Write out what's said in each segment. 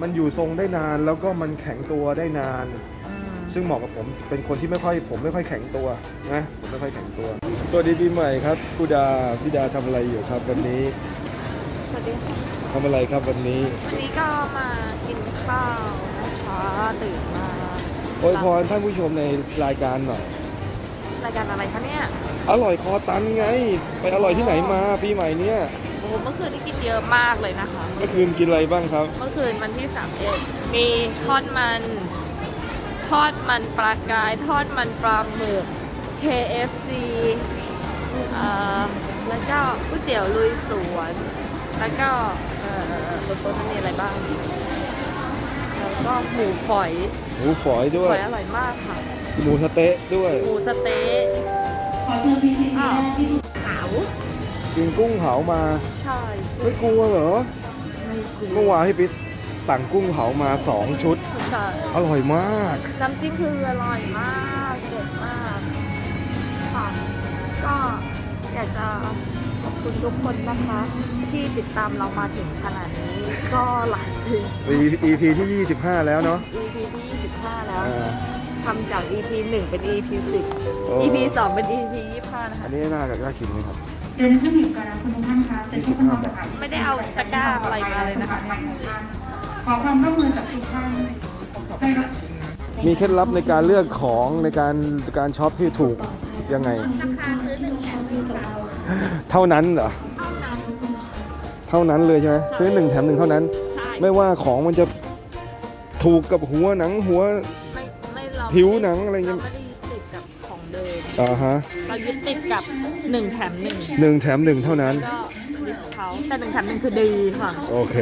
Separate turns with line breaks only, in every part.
มันอยู่ทรงได้นานแล้วก็มันแข็งตัวได้นาน
อืม
ซึ่งเหมาะกับผมเป็นคนที่ไม่ค่อยผมไม่ค่อยแข็งตัวนะผมไม่ค่อยแข็งตัว สวัสดีปีใหม่ครับคุณดาพี่ดาทำอะไรอยู่ครับวันนี้
สวัสดีค่ะ
ทำอะไรครับวันนี้
วันนี้ก็มากินข้าวนะคะตื่นมา
โอยพรท่านผู้ชมในรายการหน่อย
รายการอะไรคะเนี่ย
อร่อยคอตันไง ไปอร่อยที่ไหนมาปีใหม่เนี้ย
โอ้ เมื่อคืนนี่กินเยอะมากเลยนะคะ
เมื่อคืนกินอะไรบ้างครับ
เมื่อคืนวันที่สามเอ็ดมีทอดมัน ทอดมันปลากาย ทอดมันปลาหมึก KFC เอ่อแล้วก็ก๋วยเตี๋ยวลุยสวน แล้วก็เอ่อบนโต๊ะนั้นมีอะไรบ้าง แล้วก็หมูฝอย
หมูฝอยด้ว
ฝ
ย
อยอร่อยมากค่ะ
หมูสะเต๊ะด้วย
หมูสะเต๊ะ
ขอเชิญพีซีที
อ้าว
แรกที่ถูก
ขาว
กินกุ้งเผามา
ใช่
ไม่กลัวเหรอ
ไม่กลั
เมื่อวานให้ปิ๊ดสั่งกุ้งเผามาสองชุด
ใช่
อร่อยมาก
น้ำจิ้มคืออร่อยมากเด็ดมากค่ะก็อยากจะขอบคุณทุกคนนะคะ ที่ติดตามเรามาถึงขนาดนี้ก็หลายปี
EP ที่ 25 แล้วเนาะ
EP ที่ 25 แล้ว
อ่า
ทำจาก EP 1 เป็น EP
โอ้
10 EP 2 เป็น EP 25 นะคะ
อันนี้น่าจะน่ากินไหมครับ
เดินขึ้นถึงก่อนนะคุณทุกท่านคะเซ็นทรัลพนมค่ะ
ไม่ได้เอาตะกร้าอะไรมาเลยนะคะ
ขอความร่วมมือจากทุกท่านให้รับ
มีเคล็ดลับในการเลือกของในการการช็อปที่ถูกยังไง
ราคาซื้อ1แถม1ค่ะ
เท่านั้นเหรอ
เท่านั้น
เท่านั้นเลยใช่ไหมซื้อหนึ่งแถมหนึ่งเท่านั้น
ใช่
ไม่ว่าของมันจะถูกกับหัวหนังหัว
ไม่ไม่เรา
ผิวหนังอะไรเงี้ย
เราไม่ได้ อ่า
ฮะ
เรายึดติดกับหนึ่งแถมหนึ่ง
หนึ่งแถมหนึ่งเท่านั้น
ก็ดิสเขาแต่หนึ่งแถมหนึ่งคือดีค่ะ
โอเค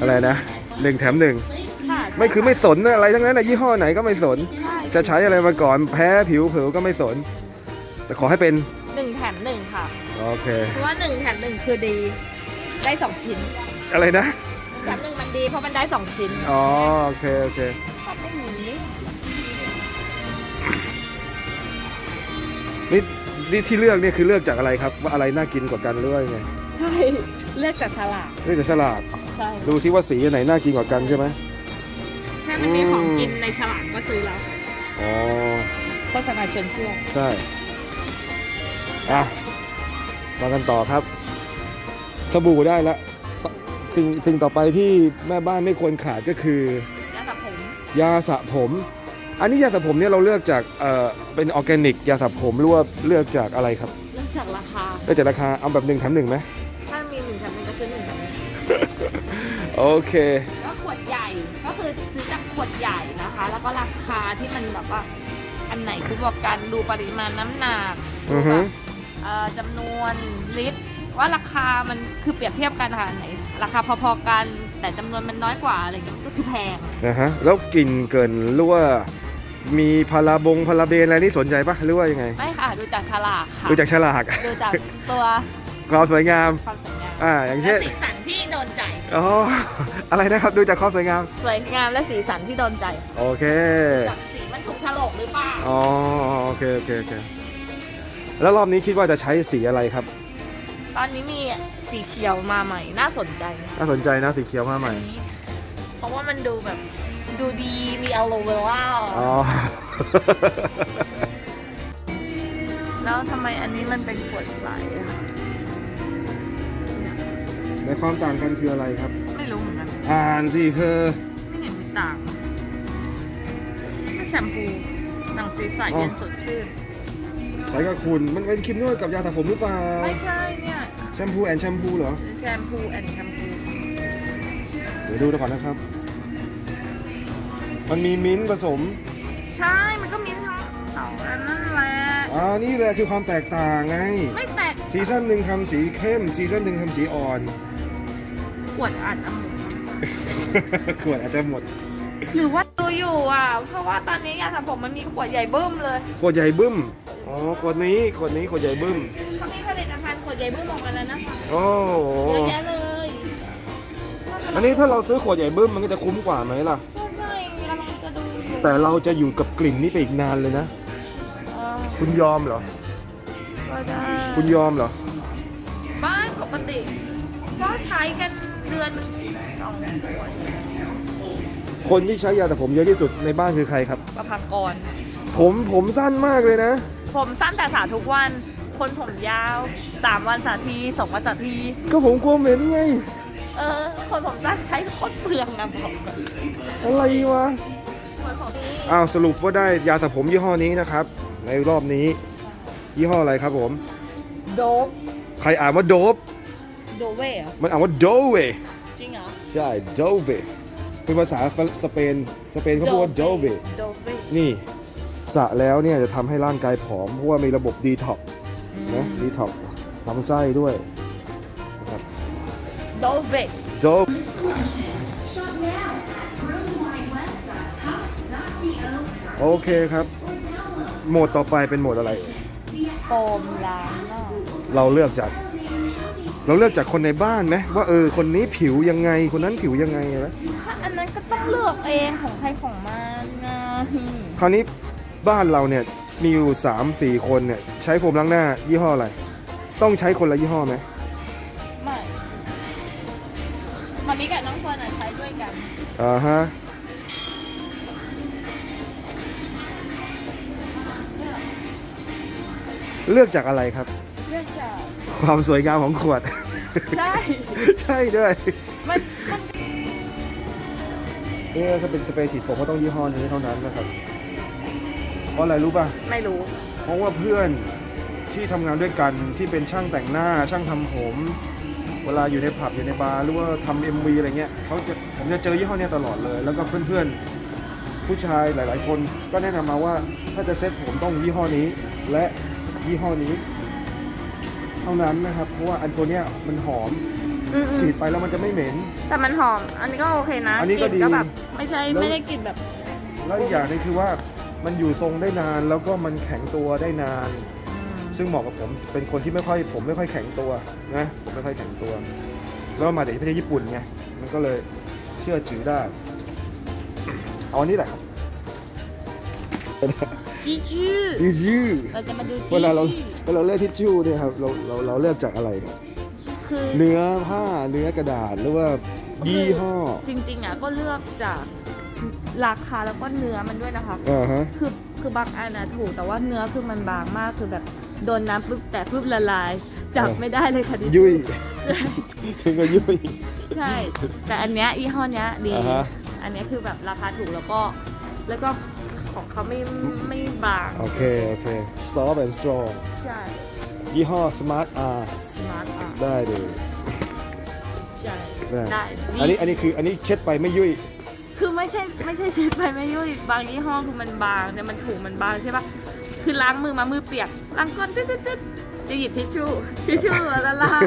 อะไรนะหนึ่งแถมหนึ่ง
ค่ะ
ไม่คือไม่สนอะไรทั้งนั้นนะยี่ห้อไหนก็ไม่สน
ใช่
จะใช้อะไรมาก่อนแพ้ผิวเผลอก็ไม่สน แต่ขอให้เป็น
หนึ่งแถมหนึ่งค่ะ
โอเค
เพราะว่าหนึ่งแถมหนึ่งคือดี ได้สองชิ้น
อะไรนะ
แถมหนึ่งมันดีเพราะมันได้สองชิ้น
อ๋อโอเค โอเค
ชอบไม่ นี
นี่นี่ที่เลือกเนี่ยคือเลือกจากอะไรครับ ว่าอะไรน่ากินกว่ากันหรือว่ายังไง
ใช่เลือกจากฉลาก
เลือกจากฉลาก
ใช่
ดูซิว่าสีอันไหนน่ากินกว่ากันใช่ไหม
แค่มันมีของกินในฉลากก็ซื้อแล้ว
อ๋อ
โฆษณาเชิญเชื่อ
ใช่อะมากันต่อครับสบู่ได้ละสิ่งสิ่งต่อไปที่แม่บ้านไม่ควรขาดก็คือ
ยาสระผม
ยาสระผม อันนี้ยาสระผมเนี่ยเราเลือกจากเอ่อเป็นออร์แกนิกยาสระผมหรือว่าเลือกจากอะไรครับ
เลือกจากราคา
เลือกจากราคาเอาแบบหนึ่งแถมหนึ่งไหม
ถ้ามีหนึ่งแถมหนึ่งก็ซื้อหนึ่งแถมหนึ่ง
โอเค
ก็ขวดใหญ่ก็คือซื้อจากขวดใหญ่นะคะ แล้วก็ราคาที่มันแบบว่า อันไหนคือบอกกันดูปริมาณน้ำหนัก
อือฮึ
แบบเอ่อจำนวนลิตร ว่าราคามันคือเปรียบเทียบกันค่ะอันไหน ราคาพอๆกัน แต่จำนวนมันน้อยกว่าอะไรอย่างเงี้ยก็คือแพง
นะฮะแล้วกลิ่นเกินหรือว่า มีพาราบงพาราเบนอะไรนี่สนใจปะหรือว่ายังไง
ไม่ค่ะ ดูจากฉลากค่ะ
ดูจากฉลาก
ดูจากตัว
ความสวยงาม
ความสวยงาม
อ่า อย่าง
และ
เช่น
สีสันที่โดนใจ
อ๋อ อะไรนะครับ ดูจากความสวยงาม
สวยงามและสีสันที่โดนใจ
โอเค
จากสีมันถูกฉลกหรือเปล่า
อ๋อ โอเค โอเค โอเค แล้วรอบนี้คิดว่าจะใช้สีอะไรครับ
ตอนนี้มีสีเขียวมาใหม่ น่าสนใจ
น่าสนใจนะสีเขียวมาใหม่
อันนี้เพราะว่ามันดูแบบ ดูดีมีอะโลเวล่า
อ๋อ
แล้วทำไมอันนี้มันเป็นขวดใสอะคะ
ในความต่างกันคืออะไรครับ
ไม่รู้เหมือนกัน
อ่านสิคือ
ไม่เห็นมีต่างแชมพูหนังศีรษะเย็นสดชื่น
ใสกับคุณมันเป็นครีมนวดกับยาสระผมหรือเปล่า
ไม่ใช่เนี่ย
แชมพูแอนแชมพูเหรอ
แชมพูแอนแชมพู
เดี๋ยวดูก่อนนะครับ มันมีมิ้นท์ผสม
ใช่ มันก็มีทั้งสองอันนั่นแหละ
อ่า นี่แหละคือความแตกต่างไง
ไม่แตก
ซีซั่นหนึ่งทำสีเข้ม ซีซั่นหนึ่งทำสีอ่อน
ขวดอาจจะหมด
ขวดอาจจะหมด
หรือว่าดูอยู่อะ เพราะว่าตอนนี้ยาสระผมมันมีขวดใหญ่เบิ้มเลย
ขวดใหญ่บึ้ม อ๋อ ขวดนี้ ขวดนี้ ขวดใหญ่บึ้ม
เขามีผลิตภัณฑ์ขวดใหญ่เบิ้มออกมาแล้วนะคะ
โอ้โห
เยอะแยะเลย
อันนี้ถ้าเราซื้อขวดใหญ่บึ้มมันก็จะคุ้มกว่าไหมล่ะ
ใช่กำลังจะดูอยู่
แต่เราจะอยู่กับกลิ่นนี้ไปอีกนานเลยนะ
เออ
คุณยอมเหรอ
ก็ได้
คุณยอมเหรอ
บ้านปกติก็ใช้กันเดือนหนึ่งสองขวด
คนที่ใช้ยาสระผมเยอะที่สุดในบ้านคือใครครับ
ประภากร
ผมผมสั้นมากเลยนะ
ผมสั้นแต่สระทุกวัน คนผมยาว3วันสระทีสองวันสระที
ก็ผมกลัวเหม็นไง
เออ คนผมสั้นใช้โคตรเปลืองอะบอกเลย
อะไรวะ
คนผมนี่
อ้าวสรุปว่าได้ยาสระผมยี่ห้อนี้นะครับ ในรอบนี้ ยี่ห้ออะไรครับผม
โดบ
ใครอ่านว่าโดบ
โดเว่เหรอ
มันอ่านว่าโดเว
จริงเหรอ
ใช่โดเวเป็นภาษาสเปนสเปนเขาพูดว่าโดเว
โดเว่
นี่สระแล้วเนี่ยจะทำให้ร่างกายผอมเพราะว่ามีระบบดีท็อกนะดีท็อกลำไส้ด้วยนะครับ
โดเว่
โด โอเคครับ โหมดต่อไปเป็นโหมดอะไร
โฟมล้างหน้า
เราเลือกจาก เราเลือกจากคนในบ้านไหมว่าเออคนนี้ผิวยังไง คนนั้นผิวยังไงนะ
ถ้าอันนั้นก็ต้องเลือกเองของใครของมันนะ
คราวนี้บ้านเราเนี่ยมีอยู่สามสี่คนเนี่ยใช้โฟมล้างหน้า ยี่ห้ออะไร ต้องใช้คนละยี่ห้อไหม
ไม่มามีกับน้องเฟิร์นอะใช้ด้วยกัน
อ่าฮะ เลือกจากอะไรครับ
เลือกจาก
ความสวยงามของขวด
ใช่
ใช่ด้วย
มันมัน
เอ๊ะถ้าเป็นสเปรย์ฉีดผมก็ต้องยี่ห้อนี้เท่านั้นนะครับ เพราะอะไรรู้ป่ะ
ไม่รู้
เพราะว่าเพื่อนที่ทำงานด้วยกันที่เป็นช่างแต่งหน้าช่างทำผม เวลาอยู่ในผับอยู่ในบาร์หรือว่าทำเอ็มวีอะไรเงี้ยเขาจะผมจะเจอยี่ห้อเนี้ยตลอดเลย แล้วก็เพื่อนๆผู้ชายหลาย ๆ คนก็แนะนำมาว่าถ้าจะเซ็ตผมต้องยี่ห้อนี้ และ ยี่ห้อนี้ เท่านั้นนะครับ เพราะว่าอันตัวเนี้ยมันหอม
อืม
ฉีดไปแล้วมันจะไม่เหม็น
แต่มันหอม อันนี้ก็โอเคนะ
อันนี้ก็ดี
ลิ่แบบ ไม่ใช่
แล้ว
ไม่ได้กลิ่นแบบ
แล้วอีกอย่างหนึงคือว่ามันอยู่ทรงได้นานแล้วก็มันแข็งตัวได้นาน ซึ่งเหมาะกับผมเป็นคนที่ไม่ค่อยผมไม่ค่อยแข็งตัวนะผมไม่ค่อยแข็งตัว แล้วมาจากประเทศญี่ปุ่นไงมันก็เลยเชื่อถือได้ เอาอันนี้แหละครับ
จีจื้อ
ทิชชู่
เราจะมาดูจี
เวลาเรา
จื้อ
เวลาเราเลือกทิชชู่เนี่ยครับเราเราเราเลือกจากอะไรครับ
คือ
เนื้อผ้าเนื้อกระดาษหรือว่ายี่ห้อ
จริงๆอะก็เลือกจากราคาแล้วก็เนื้อมันด้วยนะคะ
อ่าฮะ
คือคือบางอันนะถูกแต่ว่าเนื้อคือมันบางมากคือแบบโดนน้ำปุ๊บแต่ปุ๊บละลายจับไม่ได้เลยค่ะดิ
ยุย
ใช่
ถึงกับยุย
ใช่แต่อันเนี้ยยี่ห้อเนี้ยดี
อ่าฮะ
อันเนี้ยคือแบบราคาถูกแล้วก็ แล้วก็ ของเขาไม่ไม่บาง
โอเค โอเค soft and strong
ใช่
ยี่ห้อ smart R
สมาร์ทอะ
ได้เลย
ใช่
ได้
ได้
อันนี้ อันนี้คือ อันนี้เช็ดไปไม่ยุ่ย
คือไม่ใช่ไม่ใช่เช็ดไปไม่ยุ่ยบางยี่ห้อคือมันบางแต่มันถูกมันบางใช่ปะคือล้างมือมามือเปียกล้างก้นตึ๊ดตึ๊ดตึ๊ดจะหยิบทิชชู่ทิชชู่ละลาย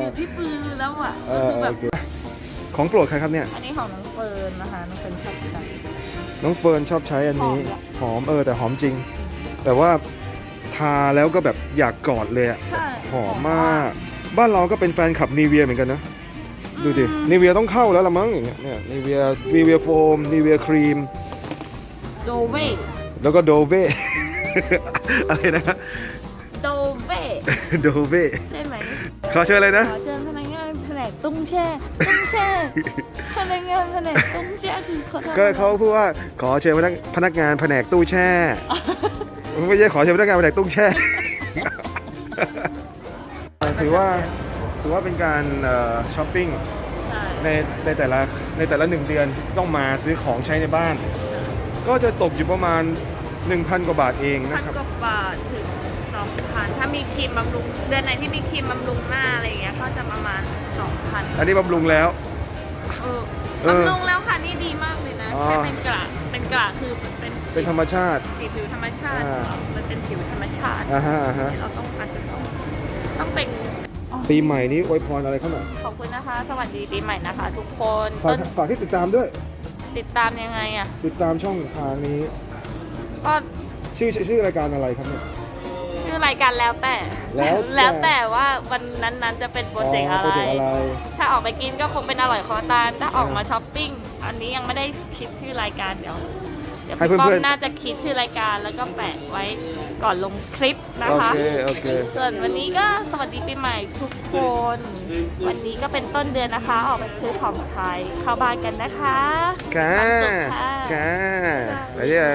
อยู่ที่ปืนแล้วอะ
เอ
ก็
อ
คือแบบ
โอเคของโปรดใครครับเนี่ย
อันนี้ของน้องเฟิร์นนะคะน้องเฟิร์นชอบใช้
น้องเฟิร์นชอบใช้อันนี้
หอมอะ
หอมเออแต่หอมจริง แต่ว่าทาแล้วก็แบบอยากกอดเลยอะ
ใช่
หอมมาก บ้านเราก็เป็นแฟนคลับนีเวียเหมือนกันนะ ดูดินีเวียต้องเข้าแล้วละมั้งอย่างเงี้ยเนี่ยนีเวียนีเวียโฟมนีเวียครีม
โดเว่
แล้วก็โดเว อะไรนะ
โดเว่
โดเว
ใช่ไหม
ขอเชิญเลยนะ
ขอเชิญพนักงานแผนก ตุ้งแช่ตุ้งแช่พนักงานแผนกตุ้งแช่คือเขาทำ
ก็เขาพูดว่าขอเชิญพนักพนักงานแผนกตู้แช่ไม่ใช่ขอเชิญพนักงานแผนกตู้แช่ถือว่าถือว่าเป็นการเอ่อช้อปปิ้ง
ใช่
ในในแต่ละในแต่ละหนึ่งเดือนต้องมาซื้อของใช้ในบ้าน ก็จะตกอยู่ประมาณ 1,000 กว่าบาทเอง
พั
นะ
น
ครับ
กว่าบาทถึง สองพันถ้ามีครีมบำรุง เดือนไหนที่มีครีมบำรุงหน้าอะไรอย่างเงี้ยก็จะประมาณสองพัน
อันนี้บำรุงแล้ว
เออ
เออ
บำรุงแล้วค่ะนี่ดีมากเลยนะ
อ๋อ
แค่เป็นกระเป็นกระคือเป็น
เป็นธรรมชาติ
สีผิวธรรมชาติ
อ่า
มันเป็นผิวธรรมชาติ
อ่าฮะอ่าฮะ
เราต้องอาจจะต้องต้องเป็น
ปีใหม่นี้อวยพรอะไรเขาหน่อย
ขอบคุณนะคะ สวัสดีปีใหม่นะคะ ทุกคน
ฝาก
ต้น
ฝากที่ติดตามด้วย
ติดตามยังไงอะ
ติดตามช่องทางนี้
ก็
ชื่อชื่อชื่อรายการอะไรครับเนี่ย
ชื่อ รายการแล้วแต่
แล้วแต่
แล้วแต่ว่าวันนั้นๆจะเป็นโปรเจกต์อะ
โปร
ไร
เจกต์อะไร
ถ้าออกไปกินก็คงเป็นอร่อยคอตาลถ้าออกมาช้อปปิ้ง อันนี้ยังไม่ได้คิดชื่อรายการเดี๋ยวเดี๋ยวดี๋ยว
ให้
พี่ป้อ
เพื่
ม
อนๆ
น่าจะคิดชื่อรายการแล้วก็แปะไว้ก่อนลงคลิปนะ
โอ
คะ
เคโอเค
ส่วนวันนี้ก็สวัสดีปีใหม่ทุกคน วันนี้ก็เป็นต้นเดือนนะคะ ออกไปซื้อของใช้เข้าบ้านกันนะคะ
ค่ะ
ความสุขค่ะ
ค่ะ แล้วเนี่ย